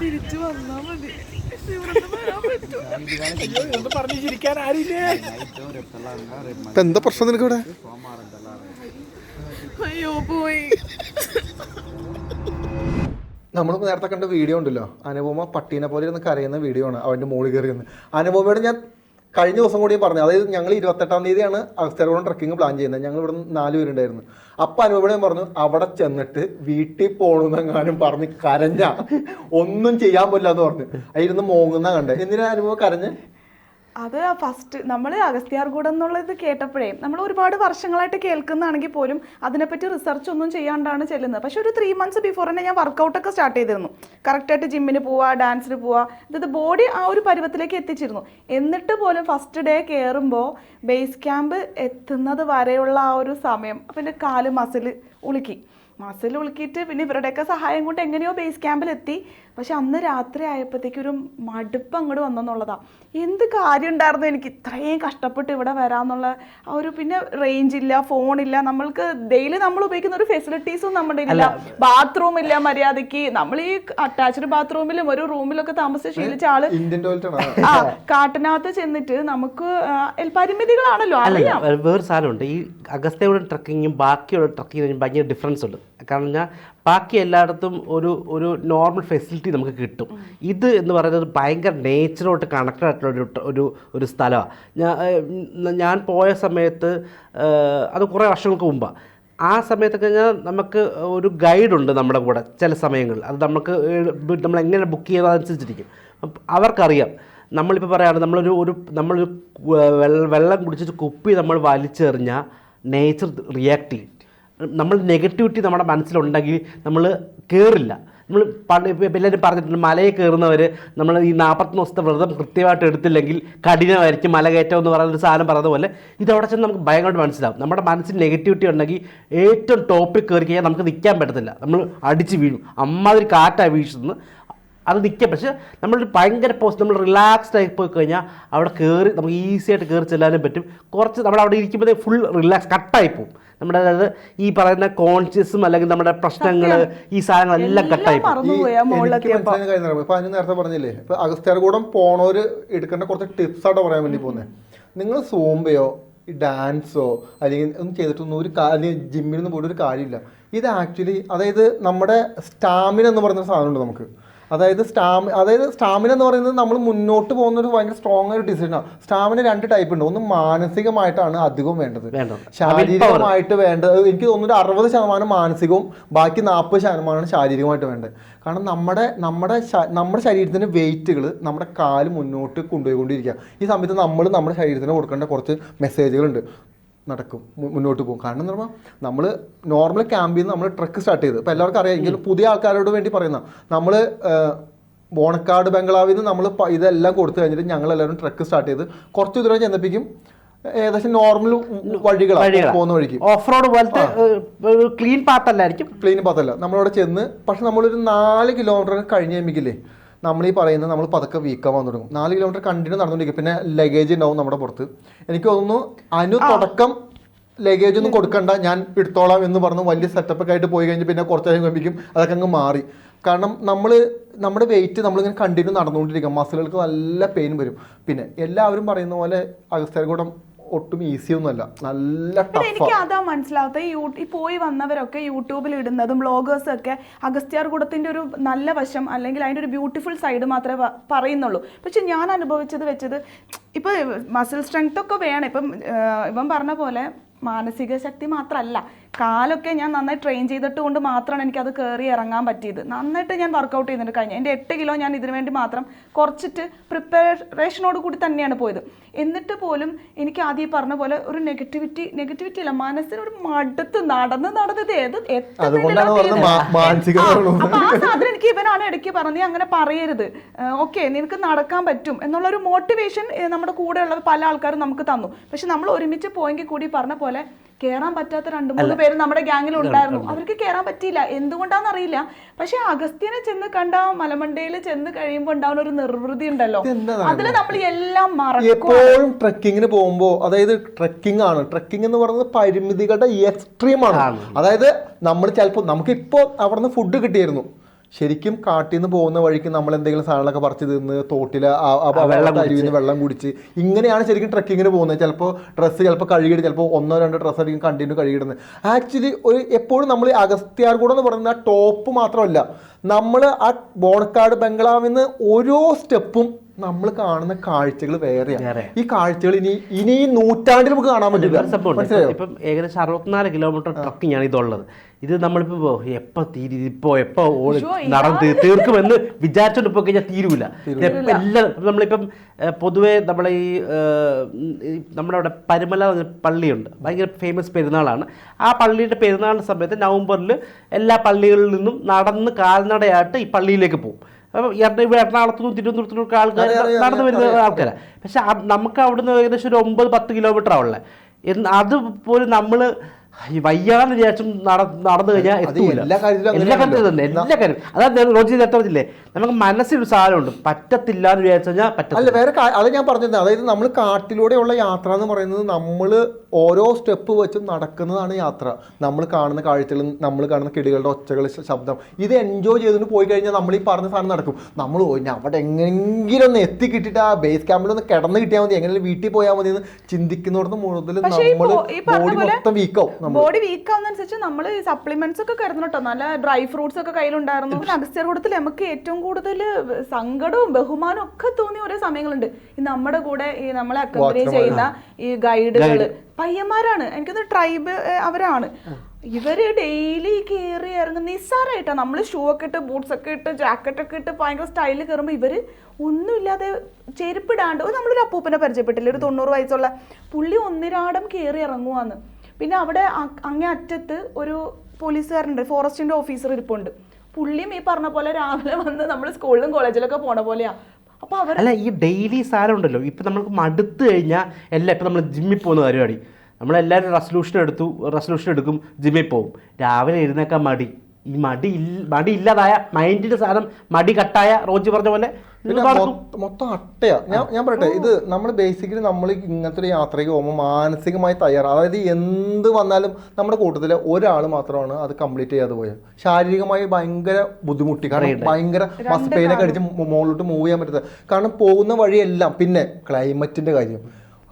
തിരിച്ചു വന്നാ മതി എന്താ പ്രശ്നം നിനക്ക് ഇവിടെ? അയ്യോ പോയി. നമ്മൾ നേരത്തെ കണ്ട വീഡിയോ ഉണ്ടല്ലോ. അനുപമ പട്ടീനെ പോലെ ഇരുന്ന് കരയുന്ന വീഡിയോ ആണ്. അവന്റെ മുകളിൽ കയറിയെന്ന് അനുപമയോട് ഞാൻ കഴിഞ്ഞ ദിവസം കൂടി പറഞ്ഞു അതായത് ഞങ്ങൾ ഇരുപത്തെട്ടാം തീയതിയാണ് അഗസ്തരോളം ട്രക്കിംഗ് പ്ലാൻ ചെയ്യുന്നത്. ഞങ്ങൾ ഇവിടെ നാല് പേരുണ്ടായിരുന്നു. അപ്പം അനുഭവം പറഞ്ഞു അവിടെ ചെന്നിട്ട് വീട്ടിൽ പോകണമെന്നെങ്ങാനും പറഞ്ഞ് കരഞ്ഞ. ഒന്നും ചെയ്യാൻ പറ്റില്ല എന്ന് പറഞ്ഞു. അതിരുന്ന് മോങ്ങുന്ന കണ്ടേ എന്തിനാ അനുഭവം കരഞ്ഞ്? അത് ഫസ്റ്റ് നമ്മൾ അഗസ്ത്യാർകൂടം എന്നുള്ളത് കേട്ടപ്പോഴേ നമ്മൾ ഒരുപാട് വർഷങ്ങളായിട്ട് കേൾക്കുന്നതാണെങ്കിൽ പോലും അതിനെപ്പറ്റി റിസർച്ച് ഒന്നും ചെയ്യാണ്ടാണ് ചെല്ലുന്നത്. പക്ഷെ ഒരു ത്രീ മന്ത്സ് ബിഫോർ തന്നെ ഞാൻ വർക്കൗട്ടൊക്കെ സ്റ്റാർട്ട് ചെയ്തിരുന്നു. കറക്റ്റായിട്ട് ജിമ്മിന് പോവുക ഡാൻസിന് പോവുക ഇത് ബോഡി ആ ഒരു പരുവത്തിലേക്ക് എത്തിച്ചിരുന്നു. എന്നിട്ട് പോലും ഫസ്റ്റ് ഡേ കയറുമ്പോൾ ബേസ് ക്യാമ്പ് എത്തുന്നത് വരെയുള്ള ആ ഒരു സമയം എന്റെ കാൽ മസിൽ ഉളുക്കി. മസിൽ ഉളുക്കിയിട്ട് പിന്നെ ഇവരുടെയൊക്കെ സഹായം കൊണ്ട് എങ്ങനെയോ ബേസ് ക്യാമ്പിൽ എത്തി പക്ഷെ അന്ന് രാത്രി ആയപ്പോഴത്തേക്കും ഒരു മടുപ്പ് അങ്ങോട്ട് വന്നെന്നുള്ളതാ എന്ത് കാര്യം ഉണ്ടായിരുന്നു എനിക്ക്? ഇത്രയും കഷ്ടപ്പെട്ട് ഇവിടെ വരാന്നുള്ള ആ ഒരു പിന്നെ റേഞ്ച് ഇല്ല ഫോണില്ല നമ്മൾക്ക് ഡെയിലി നമ്മൾ ഉപയോഗിക്കുന്ന ഒരു ഫെസിലിറ്റീസും നമ്മുടെ ഇല്ല ബാത്റൂം ഇല്ല മര്യാദയ്ക്ക്. നമ്മൾ ഈ അറ്റാച്ച്ഡ് ബാത്റൂമിലും ഒരു റൂമിലൊക്കെ താമസിച്ച് ശീലിച്ച ആൾ ആ കാട്ടിനകത്ത് ചെന്നിട്ട് നമുക്ക് പരിമിതികളാണല്ലോ. അറിയാം. വേറെ സാധനമുണ്ട്. ഈ അഗസ്ത്യയുടെ ട്രക്കിങ്ങും ബാക്കിയുള്ള ട്രക്കിങ്ങിനും ഭയങ്കര ഡിഫറൻസ് ഉണ്ട്. കാരണം ഞാൻ ബാക്കി എല്ലായിടത്തും ഒരു ഒരു നോർമൽ ഫെസിലിറ്റി നമുക്ക് കിട്ടും. ഇത് എന്ന് പറയുന്നത് ഭയങ്കര നേച്ചറോട്ട് കണക്റ്റഡ് ആയിട്ടുള്ള ഒരു ഒരു ഒരു സ്ഥലമാണ് ഞാൻ ഞാൻ പോയ സമയത്ത് അത് കുറേ വർഷങ്ങൾക്ക് മുമ്പാണ് ആ സമയത്തൊക്കെ ഞാൻ നമുക്ക് ഒരു ഗൈഡുണ്ട് നമ്മുടെ കൂടെ ചില സമയങ്ങളിൽ. അത് നമുക്ക് നമ്മൾ എങ്ങനെ ബുക്ക് ചെയ്യുന്നതനുസരിച്ചിരിക്കും അവർക്കറിയാം. നമ്മളിപ്പോൾ പറയുകയാണ് നമ്മളൊരു ഒരു നമ്മളൊരു വെള്ളം കുടിച്ചിട്ട് കുപ്പി നമ്മൾ വലിച്ചെറിഞ്ഞാൽ നേച്ചർ റിയാക്ട് ചെയ്യും. നമ്മൾ നെഗറ്റിവിറ്റി നമ്മുടെ മനസ്സിലുണ്ടെങ്കിൽ നമ്മൾ കയറില്ല നമ്മൾ പണ്ട് എല്ലാവരും പറഞ്ഞിട്ടുണ്ട് മലയെ കയറുന്നവർ നമ്മൾ ഈ നാൽപ്പത്തൊന്ന് ദിവസത്തെ വ്രതം കൃത്യമായിട്ട് എടുത്തില്ലെങ്കിൽ കഠിനമായിരിക്കും മല കയറ്റം എന്ന് പറയുന്ന ഒരു സാധനം പറഞ്ഞതുപോലെ പോലെ ഇത് അവിടെ ചെന്ന് നമുക്ക് ഭയങ്കരമായിട്ട് മനസ്സിലാവും. നമ്മുടെ മനസ്സിൽ നെഗറ്റിവിറ്റി ഉണ്ടെങ്കിൽ ഏറ്റവും ടോപ്പിൽ കയറി കഴിഞ്ഞാൽ നമുക്ക് നിൽക്കാൻ പറ്റത്തില്ല. നമ്മൾ അടിച്ച് വീഴും. അമ്മാതിരി കാറ്റാണ് വീശുന്നത്. അത് നിൽക്കുക പക്ഷേ നമ്മളൊരു ഭയങ്കര പോസ്റ്റ് നമ്മൾ റിലാക്സ്ഡ് ആയി പോയി കഴിഞ്ഞാൽ അവിടെ കയറി നമുക്ക് ഈസി ആയിട്ട് കയറി ചെല്ലാനും പറ്റും. കുറച്ച് നമ്മൾ അവിടെ ഇരിക്കുമ്പോഴേ ഫുൾ റിലാക്സ് കട്ടായി പോകും നമ്മുടെ അതായത് ഈ പറയുന്ന കോൺഷ്യസും അല്ലെങ്കിൽ നമ്മുടെ പ്രശ്നങ്ങൾ ഈ സാധനങ്ങളെല്ലാം കട്ടായി പോകും നേരത്തെ പറഞ്ഞില്ലേ ഇപ്പൊ അഗസ്ത്യാർകൂടം പോണവര് എടുക്കേണ്ട കുറച്ച് ടിപ്സ് ആട്ടോ പറയാൻ വേണ്ടി പോകുന്നത് നിങ്ങൾ സോമ്പയോ ഈ ഡാൻസോ അല്ലെങ്കിൽ ഒന്നും ചെയ്തിട്ടൊന്നും ഒരു കാര്യം ജിമ്മിൽ നിന്ന് പോയിട്ട് ഒരു കാര്യമില്ല. ഇത് ആക്ച്വലി അതായത് നമ്മുടെ സ്റ്റാമിന എന്ന് പറയുന്ന ഒരു സാധനമുണ്ട് നമുക്ക്. അതായത് സ്റ്റാമി അതായത് സ്റ്റാമിന എന്ന് പറയുന്നത് നമ്മൾ മുന്നോട്ട് പോകുന്ന ഒരു ഭയങ്കര സ്ട്രോങ് ഒരു ഡിസിഷനാണ് സ്റ്റാമിന രണ്ട് ടൈപ്പ് ഉണ്ട്. ഒന്ന് മാനസികമായിട്ടാണ് അധികം വേണ്ടത്. ശാരീരികമായിട്ട് വേണ്ടത്. എനിക്ക് തോന്നുന്നു ഒരു അറുപത് ശതമാനം മാനസികവും ബാക്കി നാൽപ്പത് ശതമാനമാണ് ശാരീരികമായിട്ട് വേണ്ടത്. കാരണം നമ്മുടെ നമ്മുടെ നമ്മുടെ ശരീരത്തിന് വെയിറ്റുകൾ നമ്മുടെ കാൽ മുന്നോട്ട് കൊണ്ടുപോയിക്കൊണ്ടിരിക്കുക. ഈ സമയത്ത് നമ്മൾ നമ്മുടെ ശരീരത്തിന് കൊടുക്കേണ്ട കുറച്ച് മെസ്സേജുകളുണ്ട് നടക്കും മുന്നോട്ട് പോകും. കാരണം എന്ന് പറയുമ്പോൾ നമ്മൾ നോർമൽ ക്യാമ്പിൽ നിന്ന് നമ്മൾ ട്രക്ക് സ്റ്റാർട്ട് ചെയ്ത്. ഇപ്പോൾ എല്ലാവർക്കും അറിയാം എങ്കിലും പുതിയ ആൾക്കാരോട് വേണ്ടി പറയുന്ന നമ്മൾ ബോണക്കാട് ബംഗ്ലാവിൽ നിന്ന് നമ്മൾ ഇതെല്ലാം കൊടുത്തു കഴിഞ്ഞിട്ട് ഞങ്ങൾ എല്ലാവരും ട്രക്ക് സ്റ്റാർട്ട് ചെയ്ത് കുറച്ച് ദൂരം ചെന്നപ്പിക്കും ഏകദേശം നോർമൽ വഴികളാണ് പോകുന്ന വഴിക്ക്. ഓഫ് റോഡ് പോലത്തെ ക്ലീൻ പാത്തല്ലായിരിക്കും ക്ലീൻ പാത്തല്ല നമ്മളവിടെ ചെന്ന് പക്ഷെ നമ്മളൊരു നാല് കിലോമീറ്റർ കഴിഞ്ഞ് കഴിയുമ്പോഴേക്കില്ലേ നമ്മൾ ഈ പറയുന്നത് നമ്മൾ പതുക്കെ വീക്കാവാൻ തുടങ്ങും. നാല് കിലോമീറ്റർ കണ്ടിന്യൂ നടന്നുകൊണ്ടിരിക്കും. പിന്നെ ലഗേജ് ഉണ്ടാവും നമ്മുടെ പുറത്ത്. എനിക്ക് തോന്നുന്നു അനു തുടക്കം ലഗേജ് ഒന്നും കൊടുക്കണ്ട ഞാൻ എടുത്തോളാം എന്ന് പറഞ്ഞു വലിയ സെറ്റപ്പൊക്കെ ആയിട്ട് പോയി കഴിഞ്ഞ് പിന്നെ കുറച്ച് നേരം കഴിപ്പിക്കും അതൊക്കെ അങ്ങ് മാറി. കാരണം നമ്മൾ നമ്മുടെ വെയിറ്റ് നമ്മളിങ്ങനെ കണ്ടിന്യൂ നടന്നുകൊണ്ടിരിക്കും. മസിലുകൾക്ക് നല്ല പെയിൻ വരും. പിന്നെ എല്ലാവരും പറയുന്ന പോലെ അഗസ്ത്യർകൂടം ഒട്ടും ഈസി ഒന്നുമല്ല. നല്ല എനിക്ക് അതാ മനസ്സിലാവാത്ത ഈ പോയി വന്നവരൊക്കെ യൂട്യൂബിൽ ഇടുന്നതും ബ്ലോഗേഴ്സും ഒക്കെ അഗസ്ത്യാർ അഗസ്ത്യാർകൂടത്തിന്റെ ഒരു നല്ല വശം അല്ലെങ്കിൽ അതിന്റെ ഒരു ബ്യൂട്ടിഫുൾ സൈഡ് മാത്രമേ പറയുന്നുള്ളൂ. പക്ഷെ ഞാൻ അനുഭവിച്ചത് വെച്ചത് ഇപ്പൊ മസിൽ സ്ട്രെങ്ത് ഒക്കെ വേണം. ഇപ്പം ഇവൻ പറഞ്ഞ പോലെ മാനസിക ശക്തി മാത്രമല്ല കാലൊക്കെ ഞാൻ നന്നായി ട്രെയിൻ ചെയ്തിട്ട് കൊണ്ട് മാത്രമാണ് എനിക്കത് കയറി ഇറങ്ങാൻ പറ്റിയത്. നന്നായിട്ട് ഞാൻ വർക്കൗട്ട് ചെയ്തിട്ടുണ്ട്. കഴിഞ്ഞു എന്റെ എട്ട് കിലോ ഞാൻ ഇതിനു വേണ്ടി മാത്രം കുറച്ചിട്ട് പ്രിപ്പറേഷനോട് കൂടി തന്നെയാണ് പോയത്. എന്നിട്ട് പോലും എനിക്ക് ആദ്യം പറഞ്ഞ പോലെ ഒരു നെഗറ്റിവിറ്റി നെഗറ്റിവിറ്റി അല്ല മനസ്സിനൊരു മടുത്ത് നടന്ന് നടന്നത് ഏത് പറഞ്ഞത് അപ്പൊ ആ സാധനം എനിക്ക് ഇവനാണ് ഇടയ്ക്ക് പറഞ്ഞ് അങ്ങനെ പറയരുത്. ഓക്കെ നിനക്ക് നടക്കാൻ പറ്റും എന്നുള്ള ഒരു മോട്ടിവേഷൻ നമ്മുടെ കൂടെയുള്ള പല ആൾക്കാരും നമുക്ക് തന്നു. പക്ഷെ നമ്മൾ ഒരുമിച്ച് പോയെങ്കിൽ കൂടി പറഞ്ഞ പോലെ കേറാൻ പറ്റാത്ത രണ്ട് മൂന്ന് പേര് നമ്മുടെ ഗ്യാങ്ങിൽ ഉണ്ടായിരുന്നു. അവർക്ക് കേറാൻ പറ്റിയില്ല. എന്തുകൊണ്ടാന്ന് അറിയില്ല പക്ഷെ അഗസ്ത്യനെ ചെന്ന് കണ്ട മലമണ്ടയിൽ ചെന്ന് കഴിയുമ്പോൾ ഉണ്ടാവുന്ന ഒരു നിർവൃതി ഉണ്ടല്ലോ. അതിൽ അതിൽ നമ്മൾ എല്ലാം മറക്കും എപ്പോഴും ട്രക്കിങ്ങിന് പോകുമ്പോൾ അതായത് ട്രക്കിംഗ് ആണ്. ട്രക്കിംഗ് എന്ന് പറയുന്നത് പരിമിതികളുടെ എക്സ്ട്രീം ആണ്. അതായത് നമ്മൾ ചിലപ്പോൾ നമുക്ക് ഇപ്പോൾ അവിടെ നിന്ന് ഫുഡ് കിട്ടിയിരുന്നു. ശരിക്കും കാട്ടിൽ നിന്ന് പോകുന്ന വഴിക്ക് നമ്മൾ എന്തെങ്കിലും സാധനങ്ങളൊക്കെ പറിച്ച് തിന്ന് തോട്ടിൽ വെള്ളം അരുവിൽ നിന്ന് വെള്ളം കുടിച്ച്. ഇങ്ങനെയാണ് ശരിക്കും ട്രക്കിങ്ങിന് പോകുന്നത്. ചിലപ്പോൾ ഡ്രസ്സ് ചിലപ്പോൾ കഴുകിയിട്ട് ചിലപ്പോൾ ഒന്നോ രണ്ടോ ഡ്രസ്സ് ആയിരിക്കും കണ്ടിന്യൂ കഴുകിയിടുന്നത്. ആക്ച്വലി ഒരു എപ്പോഴും നമ്മൾ അഗസ്ത്യാർകൂടം എന്ന് പറയുന്ന ടോപ്പ് മാത്രമല്ല. നമ്മൾ ആ ബോണക്കാട് ബംഗ്ലാവിൽ നിന്ന് ഓരോ സ്റ്റെപ്പും നമ്മൾ കാണുന്ന കാഴ്ചകൾ വേറെയാണ്. വേറെ. ഈ കാഴ്ചകൾ ഇനി ഇനി നൂറ്റാണ്ടിൽ നമുക്ക് കാണാൻ പറ്റില്ല. ഇപ്പം ഏകദേശം അറുപത്തിനാല് കിലോമീറ്റർ ട്രക്കിംഗ് ആണ് ഇതുള്ളത്. ഇത് നമ്മളിപ്പോ എപ്പോ തീരി ഇപ്പോ എപ്പോ അയ്യോ, നടന്ന് തീർക്കുമെന്ന് വിചാരിച്ചോണ്ട് പോയി കഴിഞ്ഞാൽ തീരൂല. എല്ലാം ഇപ്പം നമ്മളിപ്പം പൊതുവേ നമ്മളെ ഈ നമ്മുടെ അവിടെ പരുമല പള്ളിയുണ്ട്. ഭയങ്കര ഫേമസ് പെരുന്നാളാണ്. ആ പള്ളിയുടെ പെരുന്നാളിന്റെ സമയത്ത് നവംബറിൽ എല്ലാ പള്ളികളിൽ നിന്നും നടന്ന് കാൽനടയായിട്ട് ഈ പള്ളിയിലേക്ക് പോകും. അപ്പം ഇവിടെ എറണാകുളത്തു നിന്നും തിരുവനന്തപുരത്തു ആൾക്കാർ നടന്നു വരുന്ന. ആൾക്കാരാണ് പക്ഷെ നമുക്ക് അവിടുന്ന് ഏകദേശം ഒരു ഒമ്പത് പത്ത് കിലോമീറ്റർ ആവുള്ളത് എന്ന് അതുപോലും നമ്മൾ വയ്യാന്ന് വിചാരിച്ചും നട നടന്നു കഴിഞ്ഞാൽ എത്തൂല. എല്ലാ കാര്യത്തിലും തന്നെ എല്ലാ കാര്യം. അതാ റോജി നേരത്തെ പറഞ്ഞില്ലേ നമുക്ക് മനസ്സിലൊരു സാധനമുണ്ട് പറ്റത്തില്ല എന്ന് വിചാരിച്ചു കഴിഞ്ഞാൽ അല്ല വേറെ അത് ഞാൻ പറഞ്ഞത് അതായത് നമ്മൾ കാട്ടിലൂടെയുള്ള യാത്ര എന്ന് പറയുന്നത് നമ്മൾ ഓരോ സ്റ്റെപ്പ് വെച്ചും നടക്കുന്നതാണ് യാത്ര. നമ്മൾ കാണുന്ന കാഴ്ചകളും നമ്മൾ കാണുന്ന കിടികളുടെ ഒച്ചകൾ ശബ്ദം ഇത് എൻജോയ് ചെയ്തിട്ട് പോയി കഴിഞ്ഞാൽ നമ്മൾ ഈ പറഞ്ഞ സാധനം നടക്കും. നമ്മൾ അവിടെ എങ്ങനെങ്കിലും ഒന്ന് എത്തി കിട്ടിയിട്ട് ആ ബേസ് ക്യാമ്പിൽ ഒന്ന് കിടന്ന് കിട്ടിയാൽ മതി. എങ്ങനെ വീട്ടിൽ പോയാൽ മതി എന്ന് ചിന്തിക്കുന്നിടത്ത് മുതൽ നമ്മൾ ബോഡി മൊത്തം വീക്കാവും നമ്മൾ. ബോഡി വീക്ക് ആവുന്നതനുസരിച്ച് നമ്മൾ സപ്ലിമെന്റ്സ് ഒക്കെ കേട്ടോ നല്ല ഡ്രൈ ഫ്രൂട്ട്സ് ഒക്കെ കയ്യിലുണ്ടായിരുന്നു. നഗസ്റ്റർ അഗസ്ത്യാർ കൂടത്തിൽ നമുക്ക് ഏറ്റവും കൂടുതൽ സങ്കടവും ബഹുമാനവും ഒക്കെ തോന്നിയ ഓരോ സമയങ്ങളുണ്ട്. ഈ നമ്മുടെ കൂടെ ഈ നമ്മളെ അക്കമ്പനി ചെയ്യുന്ന ഈ ഗൈഡുകൾ പയ്യന്മാരാണ്. എനിക്കൊന്ന് ട്രൈബ് അവരാണ്. ഇവർ ഡെയിലി കയറി ഇറങ്ങുന്ന നിസ്സാരമായിട്ടാണ് നമ്മൾ ഷൂ ഒക്കെ ഇട്ട് ബൂട്ട്സ് ഒക്കെ ഇട്ട് ജാക്കറ്റ് ഒക്കെ ഇട്ട് ഭയങ്കര സ്റ്റൈലിൽ കയറുമ്പോൾ ഇവർ ഒന്നുമില്ലാതെ ചെരുപ്പിടാണ്ട് നമ്മളൊരു അപ്പൂപ്പനെ പരിചയപ്പെട്ടില്ല ഒരു തൊണ്ണൂറ് വയസ്സുള്ള പുള്ളി ഒന്നിരാടം കയറി ഇറങ്ങുവാന്ന്. പിന്നെ അവിടെ അങ്ങേ അറ്റത്ത് ഒരു പോലീസുകാരുണ്ട് ഫോറസ്റ്റിന്റെ ഓഫീസർ ഇരിപ്പുണ്ട്. പുള്ളിയും ഈ പറഞ്ഞ പോലെ രാവിലെ വന്ന് നമ്മൾ സ്കൂളിലും കോളേജിലൊക്കെ പോണ പോലെയാ. അപ്പൊ അവർ അല്ല ഈ ഡെയിലി സാധനം ഉണ്ടല്ലോ. ഇപ്പം നമുക്ക് മടുത്തു കഴിഞ്ഞാൽ എല്ലാം ഇപ്പം നമ്മൾ ജിമ്മിൽ പോകുന്ന പരിപാടി. നമ്മളെല്ലാവരും റെസൊല്യൂഷൻ എടുത്തു റെസൊല്യൂഷൻ എടുക്കും ജിമ്മിൽ പോകും. രാവിലെ എഴുന്നേക്കാൻ മടി. ഈ മടി മടി ഇല്ലാതായ മൈൻഡിന്റെ സാധനം മടി കട്ടായ റോജി പറഞ്ഞ പോലെ. മൊത്തം അട്ടയാ. ഞാൻ ഞാൻ പറയട്ടെ ഇത് നമ്മൾ ബേസിക്കലി നമ്മൾ ഇങ്ങനത്തെ ഒരു യാത്രയ്ക്ക് പോകുമ്പോൾ മാനസികമായി തയ്യാറാണ് അതായത് എന്ത് വന്നാലും നമ്മുടെ കൂട്ടത്തിൽ ഒരാൾ മാത്രമാണ് അത് കംപ്ലീറ്റ് ചെയ്യാതെ പോയത് ശാരീരികമായി ഭയങ്കര ബുദ്ധിമുട്ടി. കാരണം ഭയങ്കര മസ് പെയിനൊക്കെ അടിച്ച് മുകളിലോട്ട് മൂവ് ചെയ്യാൻ പറ്റത്തില്ല. കാരണം പോകുന്ന വഴിയെല്ലാം പിന്നെ ക്ലൈമറ്റിന്റെ കാര്യം.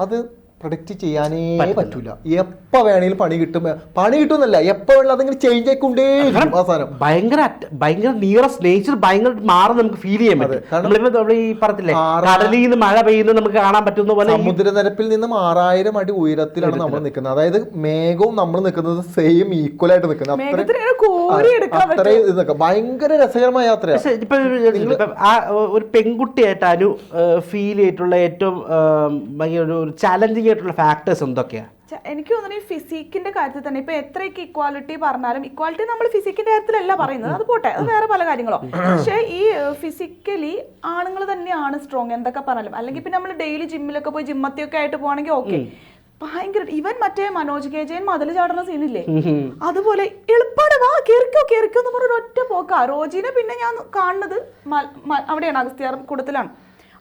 അത് പ്രൊഡക്റ്റ് ചെയ്യാനേ പറ്റൂല. എപ്പോ വേണേലും പണി കിട്ടും. പണി കിട്ടുന്നല്ല എപ്പോ വേണമെങ്കിലും അതിങ്ങനെ ചേഞ്ച് ആയിക്കൊണ്ടേ അവസാനം ഭയങ്കര ഭയങ്കര നിയറസ്റ്റ് നേച്ചർ ഭയങ്കര മാറും നമുക്ക് ഫീൽ ചെയ്യാൻ പറ്റും. ഈ പറഞ്ഞില്ലേ കടലിൽ നിന്ന് മഴ പെയ്യുന്നത് നമുക്ക് കാണാൻ പറ്റുന്ന പോലെ സമുദ്രനിരപ്പിൽ നിന്നും ആറായിരം അടി ഉയരത്തിലാണ് നമ്മൾ നിൽക്കുന്നത്. അതായത് മേഘവും നമ്മൾ നിൽക്കുന്നത് സെയിം ഈക്വൽ ആയിട്ട് നിൽക്കുന്നത് അത്രയും ഭയങ്കര രസകരമായ യാത്ര ഒരു പെൺകുട്ടിയായിട്ട് അനു ഫീൽ ചെയ്തിട്ടുള്ള ഏറ്റവും ഭയങ്കര ഒരു- ഒരു ചാലഞ്ചിങ് ആയിട്ടുള്ള ഫാക്ടേഴ്സ് എന്തൊക്കെയാണ് എനിക്ക് തോന്നുന്നു ഈ ഫിസിക്കിന്റെ കാര്യത്തിൽ തന്നെ ഇപ്പൊ എത്രയൊക്കെ ഇക്വാലിറ്റി പറഞ്ഞാലും ഇക്വാലിറ്റി നമ്മൾ ഫിസിക്കിന്റെ കാര്യത്തിലല്ല പറയുന്നത്. അത് പോട്ടെ അത് വേറെ പല കാര്യങ്ങളോ. പക്ഷേ ഈ ഫിസിക്കലി ആണുങ്ങൾ തന്നെയാണ് സ്ട്രോങ് എന്തൊക്കെ പറഞ്ഞാലും അല്ലെങ്കിൽ പിന്നെ നമ്മൾ ഡെയിലി ജിമ്മിലൊക്കെ പോയി ജിമ്മത്തിയൊക്കെ ആയിട്ട് പോകണമെങ്കിൽ ഓക്കെ ഭയങ്കര ഇവൻ മറ്റേ മനോജ് കെ ജയൻ മതിൽ ചാടുന്ന സീനില്ലേ അതുപോലെ എളുപ്പാട് വാ കേറിക്കോ കേറിക്കോ എന്ന് പറഞ്ഞ ഒറ്റ പോക്കാ. റോജിനെ പിന്നെ ഞാൻ കാണുന്നത് അവിടെയാണ് അഗസ്ത്യാർ കൂടത്തിലാണ്.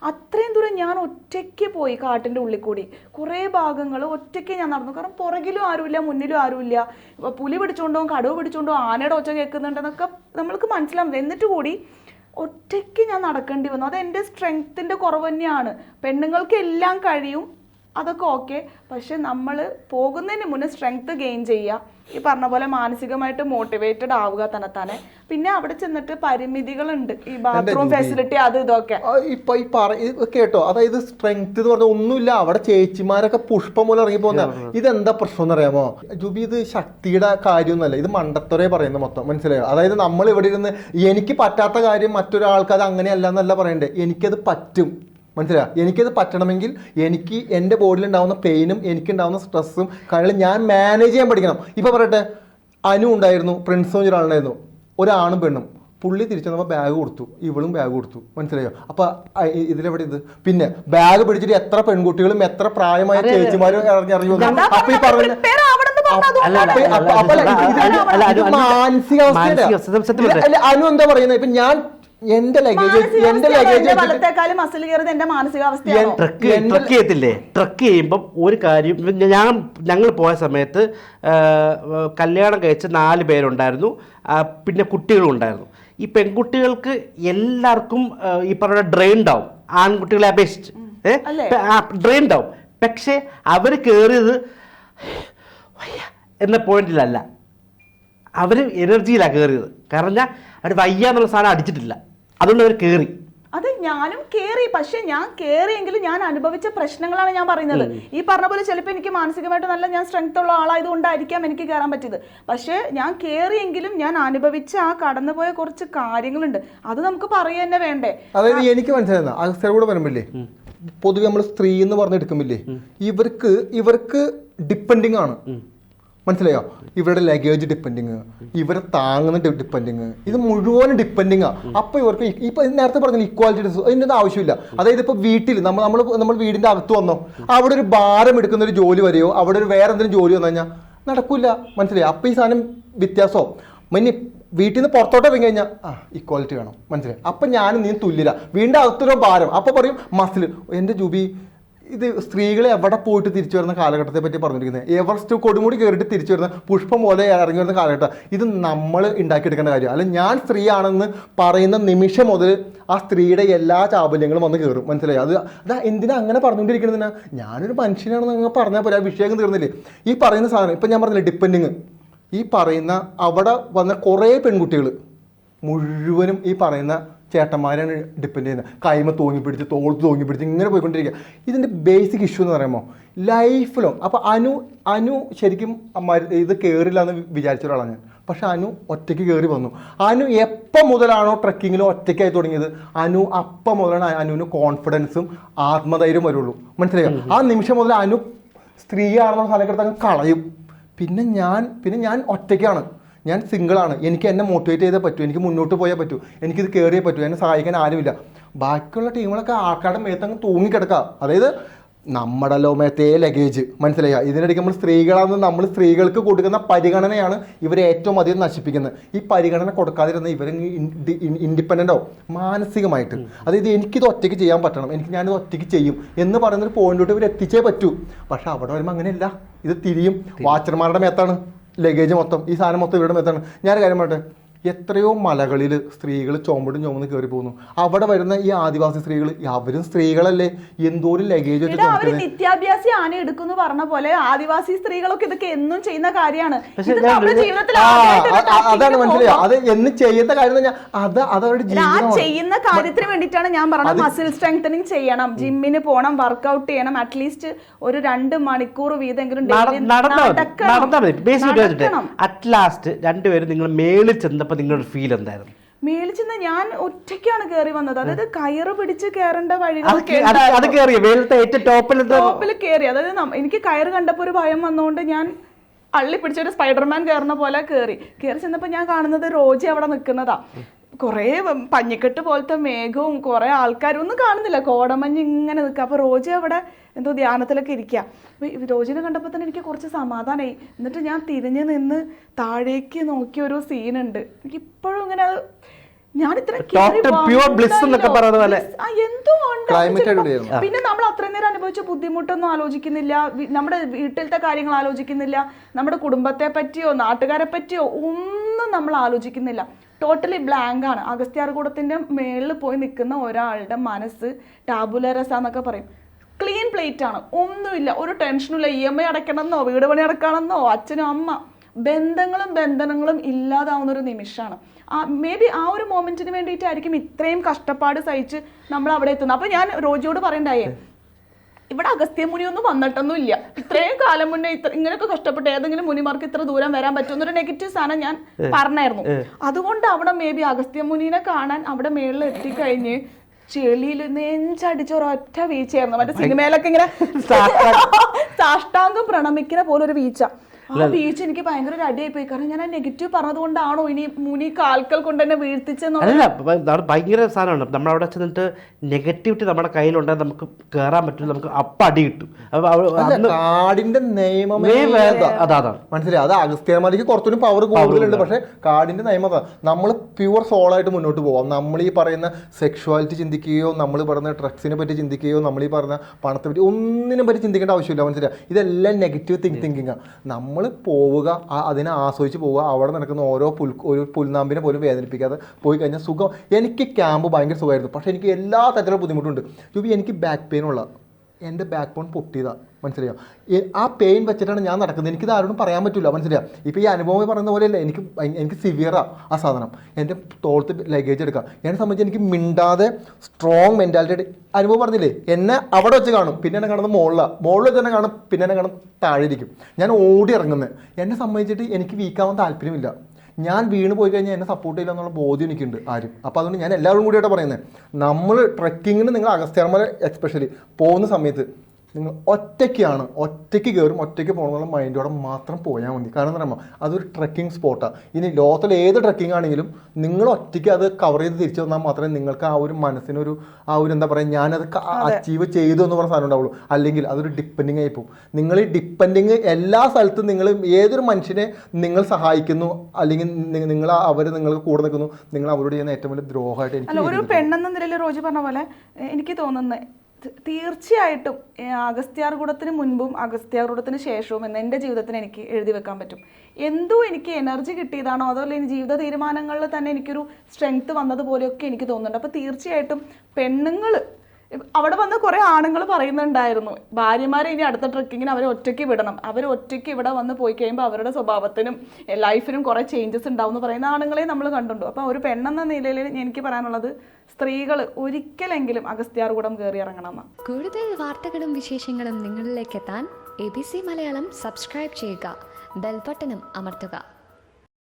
അത്രയും ദൂരം ഞാൻ ഒറ്റയ്ക്ക് പോയി കാട്ടിന്റെ ഉള്ളിൽ കൂടി. കുറേ ഭാഗങ്ങൾ ഒറ്റയ്ക്ക് ഞാൻ നടന്നു. കാരണം പുറകിലും ആരുമില്ല മുന്നിലും ആരുമില്ല. പുലി പിടിച്ചുകൊണ്ടോ കടുവ് പിടിച്ചുകൊണ്ടോ ആനയുടെ ഒച്ച കേൾക്കുന്നുണ്ടെന്നൊക്കെ നമ്മൾക്ക് മനസ്സിലാവുന്നത്. എന്നിട്ട് കൂടി ഒറ്റയ്ക്ക് ഞാൻ നടക്കേണ്ടി വന്നു. അത് എന്റെ സ്ട്രെങ്ത്തിന്റെ കുറവ് തന്നെയാണ്. പെണ്ണുങ്ങൾക്ക് എല്ലാം കഴിയും. അതൊക്കെ ഓക്കെ പക്ഷെ നമ്മൾ പോകുന്നതിന് മുന്നേ സ്ട്രെങ്ത് ഗെയിൻ ചെയ്യുക. ഈ പറഞ്ഞ പോലെ മാനസികമായിട്ട് മോട്ടിവേറ്റഡ് ആവുക തന്നെ പിന്നെ അവിടെ ചെന്നിട്ട് പരിമിതികളുണ്ട്. ഈ ബാത്റൂം ഫെസിലിറ്റി അത് ഇതൊക്കെ. ഇപ്പൊ ഈ പറ കേട്ടോ അതായത് സ്ട്രെങ്ത് എന്ന് പറഞ്ഞാൽ ഒന്നുമില്ല. അവിടെ ചേച്ചിമാരൊക്കെ പുഷ്പം പോലെ ഇറങ്ങി പോകുന്ന. ഇതെന്താ പ്രശ്നം എന്ന് അറിയാമോ ജുബി ഇത് ശക്തിയുടെ കാര്യമൊന്നുമല്ല. ഇത് മണ്ടത്തറേ പറയുന്നത് മൊത്തം. മനസ്സിലായോ? അതായത് നമ്മൾ ഇവിടെ ഇരുന്ന് എനിക്ക് പറ്റാത്ത കാര്യം മറ്റൊരാൾക്ക് അത് അങ്ങനെയല്ല എന്നല്ല പറയണ്ടേ. എനിക്കത് പറ്റും. മനസ്സിലായോ? എനിക്കത് പറ്റണമെങ്കിൽ എനിക്ക് എന്റെ ബോഡിയിലുണ്ടാവുന്ന പെയിനും എനിക്കുണ്ടാവുന്ന സ്ട്രെസ്സും കാര്യങ്ങളും ഞാൻ മാനേജ് ചെയ്യാൻ പഠിക്കണം. ഇപ്പൊ പറയട്ടെ അനു ഉണ്ടായിരുന്നു പ്രിൻസും ഒരാളുണ്ടായിരുന്നു ഒരാണും പെണ്ണും. പുള്ളി തിരിച്ചു വന്നപ്പോൾ ബാഗ് കൊടുത്തു. ഇവളും ബാഗ് കൊടുത്തു. മനസ്സിലായോ? അപ്പൊ ഇതിലെവിടെ ഇത്? പിന്നെ ബാഗ് പിടിച്ചിട്ട് എത്ര പെൺകുട്ടികളും എത്ര പ്രായമായ ചേച്ചിമാരും ഇറങ്ങി ഇറങ്ങി വന്നു. അതാ അപ്പൊ ഈ പറഞ്ഞ prepare ആവണമെന്ന് പറഞ്ഞത് അല്ല, അല്ല, അപ്പൊ- അല്ല, അപ്പൊ- അപ്പൊ അല്ല, അല്ല, ഇത് ഇത് അല്ല, അല്ല, ഇത് അനു- അനു- മാനസികാവസ്ഥയുടെ മാനസിക- സത്യം- സത്യം ഇത് പറഞ്ഞേ. അല്ല, അനു എന്താ പറയുന്നത്? ഇപ്പൊ ഞാൻ എന്റെ ലഗേജ് എന്റെ ലഗേജ് വലത്തേക്കാളും മസിൽ കയറുന്നത് എന്റെ മാനസികാവസ്ഥയാണ്? ട്രക്ക് ട്രക്ക് ചെയ്യത്തില്ലേ? ട്രക്ക് ചെയ്യുമ്പം ഒരു കാര്യം ഞാൻ ഞങ്ങൾ പോയ സമയത്ത് കല്യാണം കഴിച്ച നാല് പേരുണ്ടായിരുന്നു. പിന്നെ കുട്ടികളും ഉണ്ടായിരുന്നു. ഈ പെൺകുട്ടികൾക്ക് എല്ലാവർക്കും ഈ പറഞ്ഞ ഡ്രെയിൻഡ് ആവും ആൺകുട്ടികളെ അപേക്ഷിച്ച്. ഡ്രെയിൻ ഡ്രെയിൻഡ് ആവും പക്ഷേ അവർ കയറിയത് എന്ന പോയിന്റിലല്ല അവർ എനർജിയിലാണ് കയറിയത് കാരണം ഞാൻ അവർ വയ്യ എന്നുള്ള സാധനം അടിച്ചിട്ടില്ല. അതുകൊണ്ട് അവർ കയറി അത് ഞാനും കേറി. പക്ഷെ ഞാൻ കേറിയെങ്കിലും ഞാൻ അനുഭവിച്ച പ്രശ്നങ്ങളാണ് ഞാൻ പറയുന്നത്. ഈ പറഞ്ഞ പോലെ ചിലപ്പോൾ എനിക്ക് മാനസികമായിട്ട് നല്ല ഞാൻ സ്ട്രെങ്ത് ഉള്ള ആളായതുകൊണ്ടായിരിക്കാം എനിക്ക് കയറാൻ പറ്റിയത്. പക്ഷേ ഞാൻ കേറിയെങ്കിലും ഞാൻ അനുഭവിച്ച ആ കടന്നുപോയ കുറച്ച് കാര്യങ്ങളുണ്ട്. അത് നമുക്ക് പറയുക തന്നെ വേണ്ടേ. അതായത് എനിക്ക് മനസ്സിലായില്ലേ. കൂടെ വരുമ്പില്ലേ? പൊതുവെ നമ്മൾ സ്ത്രീ എന്ന് പറഞ്ഞെടുക്കുമ്പില്ലേ ഇവർക്ക് ഇവർക്ക് ഡിപ്പെൻഡിങ് ആണ്. മനസ്സിലായോ? ഇവരുടെ ലഗേജ് ഡിപ്പെൻഡിങ് ഇവരെ താങ്ങുന്ന ഡിപ്പെൻഡിങ് ഇത് മുഴുവൻ ഡിപ്പെൻഡിങ് ആ. അപ്പൊ ഇവർക്ക് ഇപ്പൊ നേരത്തെ പറഞ്ഞ ഇക്വാലിറ്റി അതിന്റെ ആവശ്യമില്ല. അതായത് ഇപ്പൊ വീട്ടിൽ നമ്മൾ നമ്മൾ നമ്മൾ വീടിന്റെ അകത്ത് വന്നോ അവിടെ ഒരു ഭാരം എടുക്കുന്ന ഒരു ജോലി വരെയോ അവിടെ ഒരു വേറെ എന്തെങ്കിലും ജോലി വന്നു കഴിഞ്ഞാൽ നടക്കൂല. മനസ്സിലായി? അപ്പൊ ഈ സാധനം വ്യത്യാസവും. മഞ്ഞ് വീട്ടിൽ നിന്ന് പുറത്തോട്ട് ഇറങ്ങി കഴിഞ്ഞാൽ ആ ഇക്വാലിറ്റി വേണം. മനസ്സിലായി? അപ്പം ഞാനും നീ തുല്യത വീണ്ടും അകത്തൊരു ഭാരം. അപ്പോൾ പറയും മസിൽ എന്റെ ജൂബി ഇത് സ്ത്രീകളെ എവിടെ പോയിട്ട് തിരിച്ചു വരുന്ന കാലഘട്ടത്തെ പറ്റി പറഞ്ഞിരിക്കുന്നത്? എവറസ്റ്റ് കൊടുമുടി കയറിയിട്ട് തിരിച്ചു വരുന്ന പുഷ്പം പോലെ ഇറങ്ങി വരുന്ന കാലഘട്ടം. ഇത് നമ്മൾ ഉണ്ടാക്കിയെടുക്കേണ്ട കാര്യം. അല്ല ഞാൻ സ്ത്രീ ആണെന്ന് പറയുന്ന നിമിഷം മുതൽ ആ സ്ത്രീയുടെ എല്ലാ ചാബല്യങ്ങളും വന്ന് കയറും. മനസ്സിലായി? അത് അതാ എന്തിനാ അങ്ങനെ പറഞ്ഞുകൊണ്ടിരിക്കുന്നത്? ഞാനൊരു മനുഷ്യനാണെന്ന് അങ്ങ് പറഞ്ഞാൽ പോലെ ആ വിഷയം തീർന്നില്ലേ? ഈ പറയുന്ന സാധനം ഇപ്പം ഞാൻ പറഞ്ഞില്ലേ ഡിപ്പെൻഡിങ്. ഈ പറയുന്ന അവിടെ വന്ന കുറേ പെൺകുട്ടികൾ മുഴുവനും ഈ പറയുന്ന ചേട്ടന്മാരാണ് ഡിപ്പെൻഡ് ചെയ്യുന്നത്. കൈമ തൂങ്ങിപ്പിടിച്ച് തോളത്ത് തൂങ്ങിപ്പിടിച്ച് ഇങ്ങനെ പോയിക്കൊണ്ടിരിക്കുക. ഇതിന്റെ ബേസിക് ഇഷ്യൂ എന്ന് പറയുമ്പോൾ ലൈഫിലും അപ്പോൾ അനു അനു ശരിക്കും ഇത് കയറില്ല എന്ന് വിചാരിച്ച ഒരാളാണ് ഞാൻ. പക്ഷെ അനു ഒറ്റയ്ക്ക് കയറി വന്നു. അനു എപ്പം മുതലാണോ ട്രക്കിങ്ങിൽ ഒറ്റയ്ക്കായി തുടങ്ങിയത്? അനു അപ്പം മുതലാണ് അനുവിന് കോൺഫിഡൻസും ആത്മധൈര്യം വരുള്ളൂ. മനസ്സിലായോ? ആ നിമിഷം മുതൽ അനു സ്ത്രീയാണെന്നുള്ള സ്ഥലക്കെടുത്ത് അങ്ങ് കളയും. പിന്നെ ഞാൻ പിന്നെ ഞാൻ ഒറ്റയ്ക്കാണ്. ഞാൻ സിംഗിളാണ് എനിക്ക് എന്നെ മോട്ടിവേറ്റ് ചെയ്തേ പറ്റൂ. എനിക്ക് മുന്നോട്ട് പോയേ പറ്റൂ. എനിക്കിത് കയറിയേ പറ്റൂ. എന്നെ സഹായിക്കാൻ ആരുമില്ല. ബാക്കിയുള്ള ടീമുകളൊക്കെ ആൾക്കാരുടെ മേത്തങ്ങ് തൂങ്ങിക്കിടക്കുക അതായത് നമ്മുടെ ലോമത്തെ ലഗേജ് മനസ്സിലായ? ഇതിനിടയ്ക്ക് നമ്മൾ സ്ത്രീകളാണെന്ന് നമ്മൾ സ്ത്രീകൾക്ക് കൊടുക്കുന്ന പരിഗണനയാണ് ഇവരെ ഏറ്റവും അധികം നശിപ്പിക്കുന്നത്. ഈ പരിഗണന കൊടുക്കാതിരുന്ന ഇവർ ഇൻഡിപെൻഡന്റോ മാനസികമായിട്ട്. അതായത് എനിക്കിത് ഒറ്റയ്ക്ക് ചെയ്യാൻ പറ്റണം. എനിക്ക് ഞാനിത് ഒറ്റയ്ക്ക് ചെയ്യും എന്ന് പറയുന്നൊരു പോയിന്റിലോട്ട് ഇവർ എത്തിച്ചേ പറ്റൂ. പക്ഷെ അവിടെ വരുമ്പോൾ അങ്ങനെയല്ല. ഇത് തിരിയും. വാച്ചർമാരുടെ മേത്താണ്. ലഗേജ് മൊത്തം ഈ സാധനം മൊത്തം ഇവിടെ എത്തണം. ഞാൻ കാര്യം പറയട്ടെ? എത്രയോ മലകളിൽ സ്ത്രീകൾ ചോമ്പടും ചുമന്ന് കയറി പോകുന്നു. അവിടെ വരുന്ന ഈ ആദിവാസി സ്ത്രീകൾ അവരും സ്ത്രീകളല്ലേ? എന്തോരം ലഗേജ് വിദ്യാഭ്യാസി എടാ അവർ നിത്യാഭ്യാസി ആന എടുക്കുന്നു പറഞ്ഞ പോലെ ആദിവാസി സ്ത്രീകളൊക്കെ ഇതൊക്കെ എന്നും ചെയ്യുന്ന കാര്യമാണ്. അതാണ് മനസ്സിലായി? അത് എന്ന് ചെയ്യുന്ന കാര്യം എന്ന് പറഞ്ഞാൽ അത് അത് അവരുടെ എടാ, ആ ചെയ്യുന്ന കാര്യത്തിന് വേണ്ടിയിട്ടാണ് ഞാൻ പറഞ്ഞത്. മസിൽ സ്ട്രെങ്തനിങ് ചെയ്യണം ജിമ്മിന് പോകണം വർക്ക്ഔട്ട് ചെയ്യണം അറ്റ്ലീസ്റ്റ് ഒരു രണ്ട് മണിക്കൂർ വീതെങ്കിലും അറ്റ്ലാസ്റ്റ് രണ്ടുപേരും നിങ്ങൾ മേളിൽ ചെന്നപ്പോൾ നിങ്ങളുടെ ഫീൽ എന്തായിരുന്നു? മേളിൽ ചെന്ന് ഞാൻ ഒറ്റയ്ക്കാണ് കയറി വന്നത്. അതായത് കയറ് പിടിച്ച് കയറേണ്ട വഴികളൊക്കെ ടോപ്പിൽ ടോപ്പിൽ കയറി അതായത് എനിക്ക് കയറ് കണ്ടപ്പോൾ ഒരു ഭയം വന്നുകൊണ്ട് ഞാൻ അള്ളി പിടിച്ചൊരു സ്പൈഡർമാൻ കയറുന്ന പോലെ കയറി കയറി ചെന്നപ്പോൾ ഞാൻ കാണുന്നത് റോജി അവിടെ നിൽക്കുന്നതാ. കുറേ പഞ്ഞിക്കെട്ട് പോലത്തെ മേഘവും കുറേ ആൾക്കാരും ഒന്നും കാണുന്നില്ല. കോടമഞ്ഞ് ഇങ്ങനെ നിൽക്കുക അപ്പോൾ റോജി അവിടെ എന്തോ ധ്യാനത്തിലൊക്കെ ഇരിക്കുക അപ്പോൾ രോജിനെ റോജിനെ കണ്ടപ്പോൾ തന്നെ എനിക്ക് കുറച്ച് സമാധാനമായി എന്നിട്ട് ഞാൻ തിരിഞ്ഞ് നിന്ന് താഴേക്ക് നോക്കിയ ഒരു സീനുണ്ട്. എനിക്ക് ഇപ്പോഴും ഇങ്ങനെ അത് ഞാൻ ഇത്ര എന്തോ പിന്നെ നമ്മൾ അത്രയും നേരം അനുഭവിച്ച ബുദ്ധിമുട്ടൊന്നും ആലോചിക്കുന്നില്ല. നമ്മുടെ വീട്ടിലത്തെ കാര്യങ്ങൾ ആലോചിക്കുന്നില്ല. നമ്മുടെ കുടുംബത്തെ പറ്റിയോ നാട്ടുകാരെ പറ്റിയോ ഒന്നും നമ്മൾ ആലോചിക്കുന്നില്ല. ടോട്ടലി ബ്ലാങ്ക് ആണ്. അഗസ്ത്യാർകൂടത്തിന്റെ മേളിൽ പോയി നിൽക്കുന്ന ഒരാളുടെ മനസ്സ് ടാബുലരസ എന്നൊക്കെ പറയും. ക്ലീൻ പ്ലേറ്റ് ആണ്. ഒന്നുമില്ല. ഒരു ടെൻഷനും ഇല്ല. ഇ എം ഐ അടയ്ക്കണമെന്നോ വീട് പണി അടക്കണമെന്നോ അച്ഛനും അമ്മ. ബന്ധങ്ങളും ബന്ധനങ്ങളും ഇല്ലാതാവുന്ന ഒരു നിമിഷമാണ്. ആ മേ ബി ആ ഒരു മൊമെന്റിന് വേണ്ടിയിട്ടായിരിക്കും ഇത്രയും കഷ്ടപ്പാട് സഹിച്ച് നമ്മൾ അവിടെ എത്തുന്നത്. അപ്പോൾ ഞാൻ റോജിയോട് പറയണ്ടായേ ഇവിടെ അഗസ്ത്യ മുനിയൊന്നും വന്നിട്ടൊന്നും ഇല്ല ഇത്രയും കാലം മുന്നേ ഇത്ര ഇങ്ങനെയൊക്കെ കഷ്ടപ്പെട്ട് ഏതെങ്കിലും മുനിമാർക്ക് ഇത്ര ദൂരം വരാൻ പറ്റുമെന്നൊരു നെഗറ്റീവ് സാധനം ഞാൻ പറഞ്ഞായിരുന്നു. അതുകൊണ്ട് അവിടെ മേ ബി അഗസ്ത്യ മുനിനെ കാണാൻ അവിടെ മേളിൽ എത്തിക്കഴിഞ്ഞ് ചെളിയിൽ നെഞ്ചടിച്ച ഒരൊറ്റ വീഴ്ചയായിരുന്നു. മറ്റേ സിനിമയിലൊക്കെ ഇങ്ങനെ സാഷ്ടാംഗം. പ്രണമിക്കുന്ന പോലെ ഒരു വീഴ്ച. ആ വീഴ്ച എനിക്ക് ഭയങ്കര ഒരു അടിയായി പോയി കാരണം ഞാൻ ആ നെഗറ്റീവ് പറഞ്ഞതുകൊണ്ടാണോ ഇനി മുനി കാൽക്കൽ കൊണ്ട് എന്നെ വീഴ്ത്തിച്ചെന്നുള്ള അല്ല ഭയങ്കര സാധനമാണ്. നമ്മളവിടെ ചെന്നിട്ട് നെഗറ്റിവിറ്റി നമ്മുടെ കയ്യിലുണ്ടെങ്കിൽ നമുക്ക് കേറാൻ പറ്റില്ല നമുക്ക് അപ്പ അടി കിട്ടും. അപ്പൊ അവ- അന്ന് കാടിന്റെ നിയമമേ വേദ. വേറെ- അതാ. അതാണ് മനസ്സിലായി. അത് അഗസ്ത്യമതിക്ക് കുറച്ചുകൂടി പവർ കൂടുതലുണ്ട്. പക്ഷെ കാടിന്റെ നിയമം നമ്മൾ പ്യുവർ സോളായിട്ട് മുന്നോട്ട് പോവാം. നമ്മൾ ഈ പറയുന്ന സെക്ഷുവാലിറ്റി ചിന്തിക്കുകയോ നമ്മൾ പറയുന്ന ഡ്രഗ്സിനെ പറ്റി ചിന്തിക്കുകയോ നമ്മൾ ഈ പറയുന്ന പണത്തെ പറ്റി ഒന്നിനെ പറ്റി ചിന്തിക്കേണ്ട ആവശ്യമില്ല. മനസ്സിലായി? ഇതെല്ലാം നെഗറ്റീവ് തിങ്ക് തിങ്കിങ് നമ്മൾ നമ്മൾ പോവുക അതിനെ ആസ്വദിച്ച് പോവുക അവിടെ നടക്കുന്ന ഓരോ പുൽ ഒരു പുൽനാമ്പിനെ പോലും വേദനിപ്പിക്കാതെ പോയി കഴിഞ്ഞാൽ സുഖം. എനിക്ക് ക്യാമ്പ് ഭയങ്കര സുഖമായിരുന്നു. പക്ഷേ എനിക്ക് എല്ലാ തരത്തിലുള്ള ബുദ്ധിമുട്ടുണ്ട്. ജൂബി എനിക്ക് ബാക്ക് പെയിൻ ഉള്ള എന്റെ ബാക്ക് ബോൺ പൊട്ടിയതാ. മനസ്സിലായോ? ആ പെയിൻ വെച്ചിട്ടാണ് ഞാൻ നടക്കുന്നത്. എനിക്കിത് ആരോടും പറയാൻ പറ്റില്ല മനസ്സിലായോ? ഇപ്പോൾ ഈ അനുഭവം പറയുന്ന പോലെയല്ല. എനിക്ക് എനിക്ക് സിവിയറാണ് ആ സാധനം. എന്റെ തോളത്ത് ലഗേജ് എടുക്കുക. എന്നെ സംബന്ധിച്ച് എനിക്ക് മിണ്ടാതെ സ്ട്രോങ് മെന്റാലിറ്റി അനുഭവം പറഞ്ഞില്ലേ? എന്നെ അവിടെ വെച്ച് കാണും. പിന്നെ എന്നെ കാണുന്നത് മുകളിലാണ് മുകളിൽ തന്നെ കാണും. പിന്നെ എന്നെ കാണും താഴെയിരിക്കും. ഞാൻ ഓടി ഇറങ്ങുന്നത് എന്നെ സംബന്ധിച്ചിട്ട് എനിക്ക് വീക്കാവാൻ താല്പര്യമില്ല. ഞാൻ വീണ് പോയി കഴിഞ്ഞാൽ എന്നെ സപ്പോർട്ട് ചെയ്യില്ല എന്നുള്ള ബോധ്യം എനിക്കുണ്ട് ആരും. അപ്പോൾ അതുകൊണ്ട് ഞാൻ എല്ലാവരും കൂടിയായിട്ട് പറയുന്നത് നമ്മൾ ട്രക്കിങ്ങിന് നിങ്ങൾ അഗസ്ത്യാർമല എക്സ്പെഷ്യലി പോകുന്ന സമയത്ത് നിങ്ങൾ ഒറ്റയ്ക്കാണ്. ഒറ്റയ്ക്ക് കയറും ഒറ്റയ്ക്ക് പോകണമെന്നുള്ള മൈൻഡോടെ മാത്രം പോയാൽ മതി. കാരണം എന്താ പറയുമ്പോൾ അതൊരു ട്രക്കിംഗ് സ്പോട്ടാണ് ഇനി ലോകത്തിലെ ഏത് ട്രക്കിംഗ് ആണെങ്കിലും നിങ്ങൾ ഒറ്റയ്ക്ക് അത് കവർ ചെയ്ത് തിരിച്ചു വന്നാൽ മാത്രമേ നിങ്ങൾക്ക് ആ ഒരു മനസ്സിനൊരു ആ ഒരു എന്താ പറയുക ഞാനത് അച്ചീവ് ചെയ്തു എന്ന് പറഞ്ഞ സാധനം ഉണ്ടാവുള്ളൂ. അല്ലെങ്കിൽ അതൊരു ഡിപ്പെൻഡിങ് ആയി പോകും. നിങ്ങൾ ഈ ഡിപ്പെൻഡിങ് എല്ലാ സ്ഥലത്തും നിങ്ങൾ ഏതൊരു മനുഷ്യനെ നിങ്ങൾ സഹായിക്കുന്നു അല്ലെങ്കിൽ നിങ്ങൾ അവർ നിങ്ങൾക്ക് കൂടെ നിൽക്കുന്നു നിങ്ങൾ അവരോട് ചെയ്യുന്ന ഏറ്റവും വലിയ ദ്രോഹമായിട്ട് എനിക്ക് ഒരു പെണ്ണെന്ന നിലയിൽ റോജി പറഞ്ഞ പോലെ എനിക്ക് തോന്നുന്നത് തീർച്ചയായിട്ടും അഗസ്ത്യാർകൂടത്തിന് മുൻപും അഗസ്ത്യാർകൂടത്തിന് ശേഷവും എന്ന് എന്റെ ജീവിതത്തിന് എനിക്ക് എഴുതി വെക്കാൻ പറ്റും. എന്തോ എനിക്ക് എനർജി കിട്ടിയതാണോ? അതോ അല്ലെങ്കിൽ ജീവിത തീരുമാനങ്ങളിൽ തന്നെ എനിക്കൊരു സ്ട്രെങ്ത് വന്നതുപോലെയൊക്കെ എനിക്ക് തോന്നുന്നുണ്ട്. അപ്പോൾ തീർച്ചയായിട്ടും പെണ്ണുങ്ങൾ അവിടെ വന്ന് കുറേ ആണുങ്ങൾ പറയുന്നുണ്ടായിരുന്നു ഭാര്യമാരെ ഇനി അടുത്ത ട്രക്കിങ്ങിന് അവരെ ഒറ്റയ്ക്ക് വിടണം. അവർ ഒറ്റയ്ക്ക് ഇവിടെ വന്ന് പോയി കഴിയുമ്പോൾ അവരുടെ സ്വഭാവത്തിനും ലൈഫിനും കുറേ ചേഞ്ചസ് ഉണ്ടാവും എന്ന് പറയുന്ന ആണുങ്ങളെ നമ്മൾ കണ്ടുണ്ടു. അപ്പോൾ ഒരു പെണ്ണെന്ന നിലയിൽ എനിക്ക് പറയാനുള്ളത് സ്ത്രീകൾ ഒരിക്കലെങ്കിലും അഗസ്ത്യാർകൂടം കയറി ഇറങ്ങണം കൂടുതൽ വാർത്തകളും വിശേഷങ്ങളും നിങ്ങളിലേക്ക് എത്താൻ A B C Malayalam subscribe ചെയ്യുക ബെൽബട്ടനും അമർത്തുക.